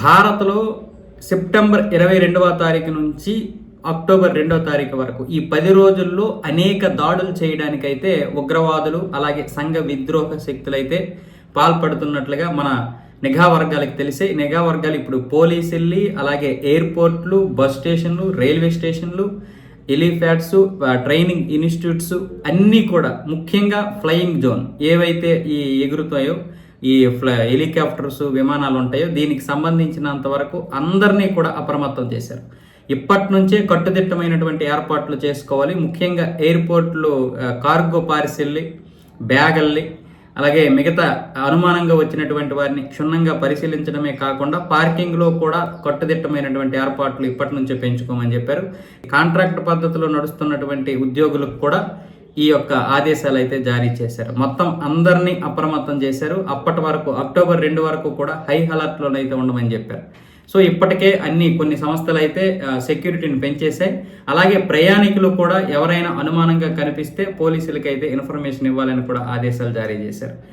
భారత్లో సెప్టెంబర్ ఇరవై రెండవ తారీఖు నుంచి అక్టోబర్ రెండవ తారీఖు వరకు ఈ పది రోజుల్లో అనేక దాడులు చేయడానికైతే ఉగ్రవాదులు అలాగే సంఘ విద్రోహ శక్తులైతే పాల్పడుతున్నట్లుగా మన నిఘా వర్గాలకు తెలిసే నిఘా వర్గాలు ఇప్పుడు పోలీసుల్ని అలాగే ఎయిర్పోర్ట్లు బస్ స్టేషన్లు రైల్వే స్టేషన్లు ఎలిఫ్యాట్స్ ట్రైనింగ్ ఇన్స్టిట్యూట్స్ అన్నీ కూడా ముఖ్యంగా ఫ్లయింగ్ జోన్ ఏవైతే ఈ ఎగురుతాయో ఈ ఫ్ల హెలికాప్టర్స్ విమానాలు ఉంటాయో దీనికి సంబంధించినంత వరకు అందరినీ కూడా అప్రమత్తం చేశారు. ఇప్పటి నుంచే కట్టుదిట్టమైనటువంటి ఏర్పాట్లు చేసుకోవాలి. ముఖ్యంగా ఎయిర్పోర్ట్లు కార్గో పార్సిల్ని బ్యాగల్ని అలాగే మిగతా అనుమానంగా వచ్చినటువంటి వారిని క్షుణ్ణంగా పరిశీలించడమే కాకుండా పార్కింగ్లో కూడా కట్టుదిట్టమైనటువంటి ఏర్పాట్లు ఇప్పటి నుంచే పెంచుకోమని చెప్పారు. కాంట్రాక్ట్ పద్ధతిలో నడుస్తున్నటువంటి ఉద్యోగులకు కూడా ఈ యొక్క ఆదేశాలు అయితే జారీ చేశారు. మొత్తం అందరినీ అప్రమత్తం చేశారు. అప్పటి వరకు అక్టోబర్ రెండు వరకు కూడా హై అలర్ట్లోనైతే ఉండమని చెప్పారు. సో ఇప్పటికే అన్ని కొన్ని సంస్థలు అయితే సెక్యూరిటీని పెంచేశాయి. అలాగే ప్రయాణికులు కూడా ఎవరైనా అనుమానంగా కనిపిస్తే పోలీసులకైతే ఇన్ఫర్మేషన్ ఇవ్వాలని కూడా ఆదేశాలు జారీ చేశారు.